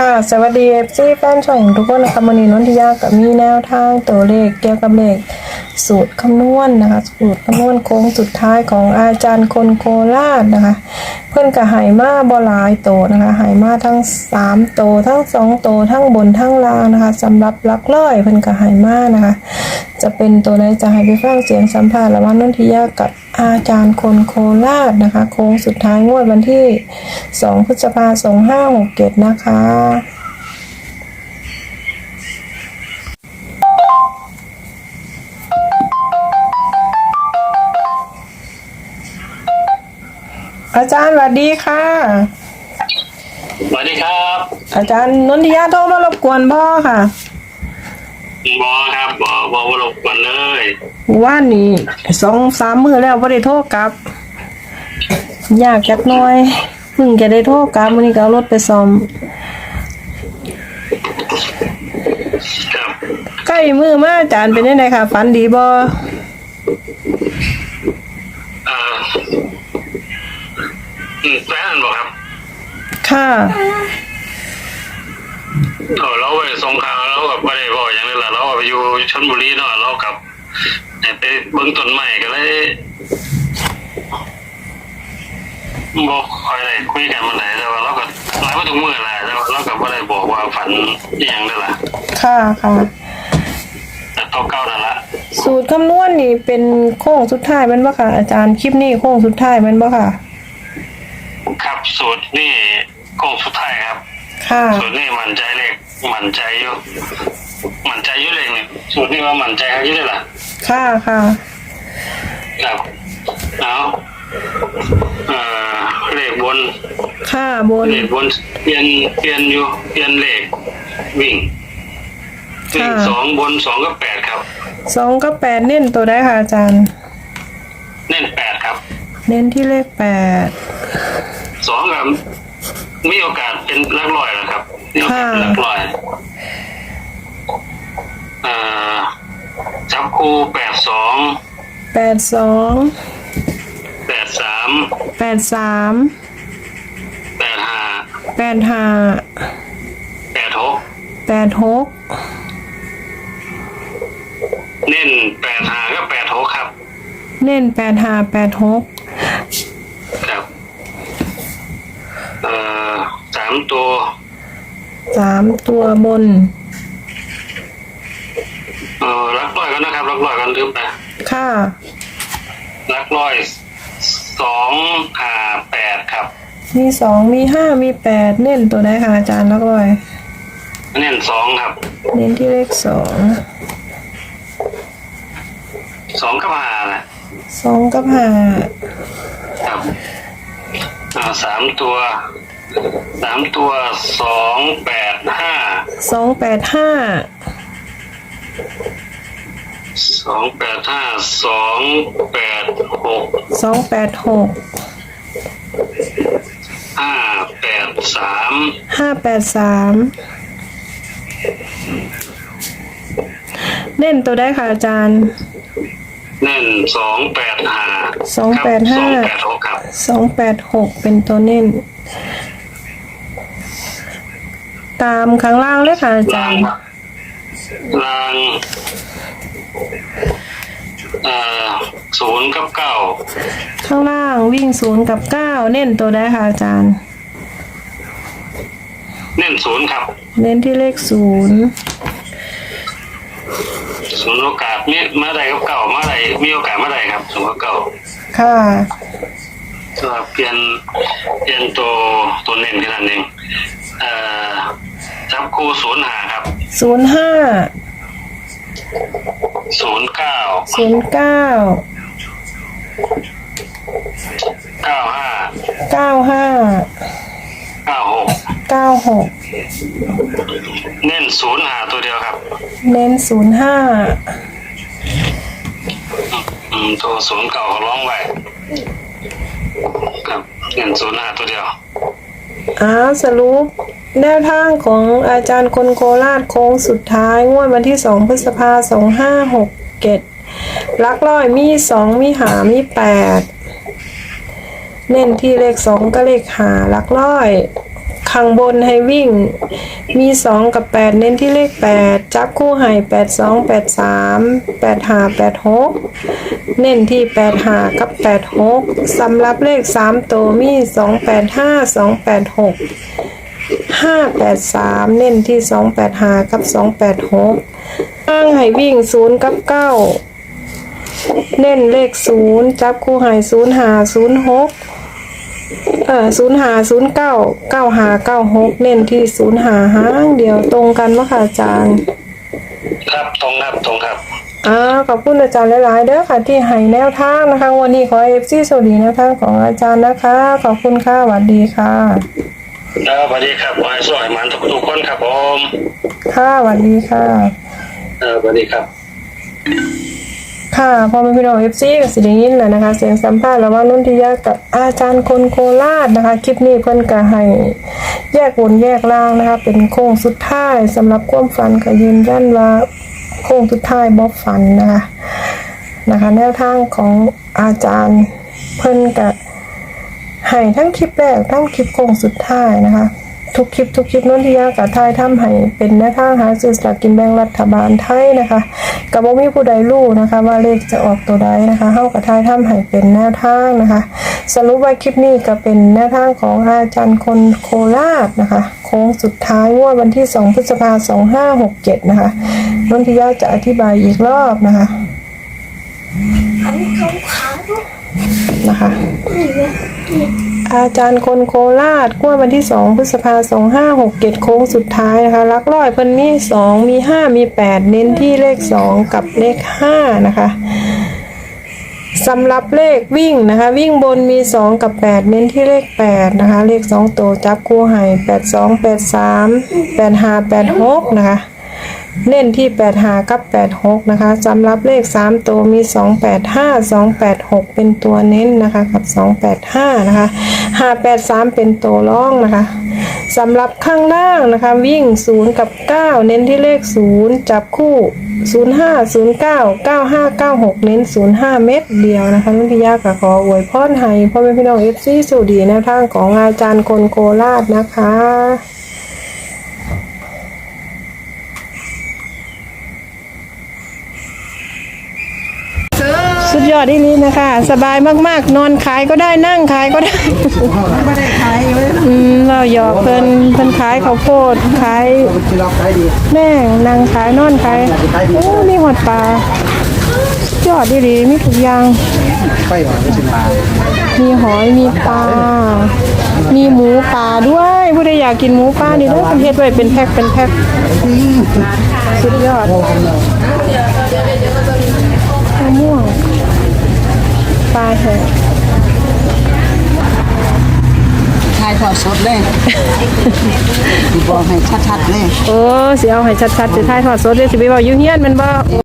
ค่ะสวัสดีเอฟซีแฟนช่องทุกคนนะคะวันนี้นนทิยากับมีแนวทางตัวเลขเกี่ยวกับเลขสูตรคำนวณนะคะ สูตรคำนวณโค้งสุดท้ายของอาจารย์คนโคราชนะคะ เพื่อนกับไหมาบลายโตนะคะไหมาทั้ง3โตทั้ง2โตทั้งบนทั้งล่างนะคะสำหรับลักร้อยเพื่อนกับไหมานะคะ จะเป็นตัวใดจะให้ไปฟังเสียงสัมภาษณ์ระหว่างนนทิยากับอาจารย์คนโคราชนะคะ โค้งสุดท้ายงวดวันที่ 2 พฤษภาคม2567 นะคะอาจารย์สวัสดีค่ะ สวัสดีครับ อาจารย์นนทิยาโทรมารบกวนพ่อค่ะ บอครับบอบอวรบกวนเลยว่านี่สองสามมือแล้วไ่ได้โทรกลับอยากจักหน้อยเพิ่งจะได้โทรกลับวันนี้ก็เอารถไปซ่อมครับใกล้มือมาอาจารย์เป็นยังไงค่ะฝันดีบ่เอ่ออืมแฟนบอกครับ ค่ะ เออเราไปสงขลาเรากับไปได้บอกอย่างนี้แหละเราก็ไปอยู่ชลบุรีเนาะเรากับเนี่ยไปเบิ้งต้นไม้ก็เลยบอกคอยได้คุยกันมาไหนแต่ว่าเราก็หลายมาทุกมือแหละแต่ว่าเราก็ไม่ได้บอกว่าฝันอหย่างนี้ล่ะค่ะค่ะแต่ตัวเก่านั่นละสูตรคำนวณนี่เป็นโค้งสุดท้ายแมันบ่ค่ะ อาจารย์คลิปนี้โค้งสุดท้ายแมันบ่ค่ะ ครับสูตรนี่โค้งสุดท้ายครับ ค่ะ สูตรนี่มั่นใจเลขมั่นใจอยู่มั่นใจอยู่เลขนี่สูตรนี่ว่ามั่นใจเขาอยู่เลยล่ะค่ะค่ะครับเอาเอ่อเลขบนค่ะบน เลขบนเปลี่ยนเปลี่ยนอยู่เปลี่ยนเลขวิ่งวิ่งค่ะ สองบนสองกับแปดครับ สองกับแปดเน้นตัวได้ค่ะอาจารย์ เน้นแปดครับ เน้นที่เลขแปดสองกับ มีโอกาสเป็นหลักร้อยนะครับมีโอกาสเป็นหลักร้อยเอ่อจับคู่แปดสองแปดสองแปดสามแปดสามแปดห้าแปดห้าแปดหกแปดหกเน้นแปดห้าก็แปดหกครับ เน้นแปดห้าแปดหก ครับ เอ่อสามตัวสามตัวบน เอ่อลักร้อยกันนะครับลักร้อยกันลืมไปค่ะลักร้อยสองห้าแปดครับ มีสองมีห้ามีแปดเน้นตัวได้ค่ะอาจารย์แล้วก็เลยเน้นสองครับ เน้นที่เลขสองสองกับห้านะสองกับห้าครับอ่าสามตัว สามตัวสองแปดห้าสองแปดห้าสองแปดห้าสองแปดหกสองแปดหกห้าแปดสามห้าแปดสามเน้นตัวได้ค่ะอาจารย์เน้นสองแปดห้าสองแปดห้าสองแปดหกครับสองแปดหกเป็นตัวเน้น ตามข้างล่างเลยค่ะอาจาลารงย์ลางเอ่อศูนย์กับเก้าข้างล่างวิ่งศูนย์กับเก้าเน้นตัวได้ค่ะอาจารย์ เน้นศูนย์ครับ เน้นที่เลขศูนย์ศูนย์โอกาสมีเมื่อใดกับเก้าเมื่อใดมีโอกาสเมื่อใดครับศูนย์กับเก้าค่ะก็เปลี่ยนเปลี่ยนตัวตัวเน้นแค่นั้นเองเอ่อ จับคู่ศูนย์หาครับศูนย์ห้าศูนย์เก้าศูนย์เก้าเก้าห้าเก้าห้าเก้าหกเก้าหกเน้นศูนย์หาตัวเดียวครับเน้นศูนย์ห้าอืมตัวศูนย์เก่าเขาร้องไว้ครับเน้นศูนย์หาตัวเดียว อ้าสรุปแนวทางของอาจารย์คนโคราชโค้งสุดท้ายงวดวันที่สองพฤษภาสองห้าหกเจ็ดลักร้อยมีสองมีหามีแปดเน้นที่เลขสองก็เลขหาลักร้อย ข้างบนให้วิ่ง มีสองกับแปดเน้นที่เลขแปดจับคู่ให้แปดสองแปดสามแปดหาแปดหกเน้นที่แปดหากับแปดหกสำหรับเลขสามตัวมีสองแปดห้าสองแปดหกห้าแปดสามเน้นที่สองแปดหากับสองแปดหกอ้างให้วิ่งศูนย์กับเก้าเน้นเลขศูนย์จับคู่หายศูนย์หาศูนย์หก เออศูนย์หาศูนย์เก้าเก้าหาเก้าหกเน้นที่ศูนย์หาหางเดียวตรงกันวะค่ะอาจารย์ครับตรงครับตรงครับอ่าขอบคุณอาจารย์หลาย ๆ เด้อค่ะที่ให้แนวทางนะคะ วันนี้ขอเอฟซีสวัสดีแนวทางของอาจารย์นะคะ ขอบคุณค่ะสวัสดีค่ะครับสวัสดีครับขอให้สวยมันทุกทุกๆคนครับผมค่ะสวัสดีค่ะเออสวัสดีครับ ค่ะพอมาพี่น้องเอฟซีกับสิได้ยินแหละนะคะ เสียงสัมภาษณ์ระหว่างนุ่นทิยากับอาจารย์คนโคราชนะคะ คลิปนี้เพิ่นก็ให้แยกวนแยกล่างนะคะ เป็นโค้งสุดท้ายสำหรับความฝันก็ยืนยันว่าโค้งสุดท้ายบ่ฝันนะคะนะคะ แนวทางของอาจารย์เพิ่นก็ให้ทั้งคลิปแรกทั้งคลิปโค้งสุดท้ายนะคะ ทุกคลิปทุกคลิปนุ่นที่ยากับทายทำให้เป็นแนวทางหาซื้อสลากกินแบ่งรัฐบาลไทยนะคะกับบ่มีผู้ใดรู้นะคะ ว่าเลขจะออกตัวใดนะคะเฮากับทายทำให้เป็นแนวทางนะคะ สรุปว่าคลิปนี้ก็เป็นแนวทางของอาจารย์คนโคราชนะคะ โค้งสุดท้ายงวดวันที่ 2 พฤษภาคม2567 นะคะนุ่นที่ยาจะอธิบายอีกรอบนะคะนะคะ อาจารย์คนโคราชงวดวันที่2พฤษภาคม2567โค้งสุดท้ายนะคะลักร้อยเพิ่นมี2มี5มี8เน้นที่เลข2กับเลข5นะคะสำหรับเลขวิ่งนะคะ วิ่งบนมี 2 กับ 8 เน้นที่เลข 8 นะคะ เลข 2 ตัวจับคู่ให้ 8 2 8 3 8 5 8 6 นะคะ เน้นที่8หากับ 8 6 นะคะสำหรับเลข 3 ตัวมี 2 8 5 2 8 6 เป็นตัวเน้นนะคะกับ 2 8 5 นะคะ 5 8 3 เป็นตัวร่องนะคะสำหรับข้างล่างนะคะ วิ่ง 0 กับ 9 เน้นที่เลข 0 จับคู่ 0 5 0 9 9 5 9 6 เน้น 0 5 เม็ดเดียวนะคะนุ่นพิยากับขออวยพรให้พ่อแม่พี่น้องเอฟซีสุดีแนวทางของอาจารย์คนโคราชนะคะ สุด ยอดอีลีนะคะ สบายมากๆ นอนขายก็ได้นั่งขายก็ได้ไม่ได้ขายเลยอืมเราหยอกเพิ่นเพิ่นขายข้าวโพดขายแม่งนางขายนอนขายโอ้มีหอดปลายอดอีลีมีทุกอย่างไฟหวานไม่ถึงมามีหอยมีปลามีหมูป่าด้วยผู้ใดอยากกินหมูป่านี่เด้อเพิ่นเฮ็ดไว้เป็นแพ็คเป็นแพ็คสุดยอดมะม่วง ปลาแห้งขายทอดสดเลยบอกให้ชัดๆเลย โอ้สิเอาให้ชัดๆสิถ่ายทอดสดเลยสิไปเว้าอยู่เฮียนแมันบ่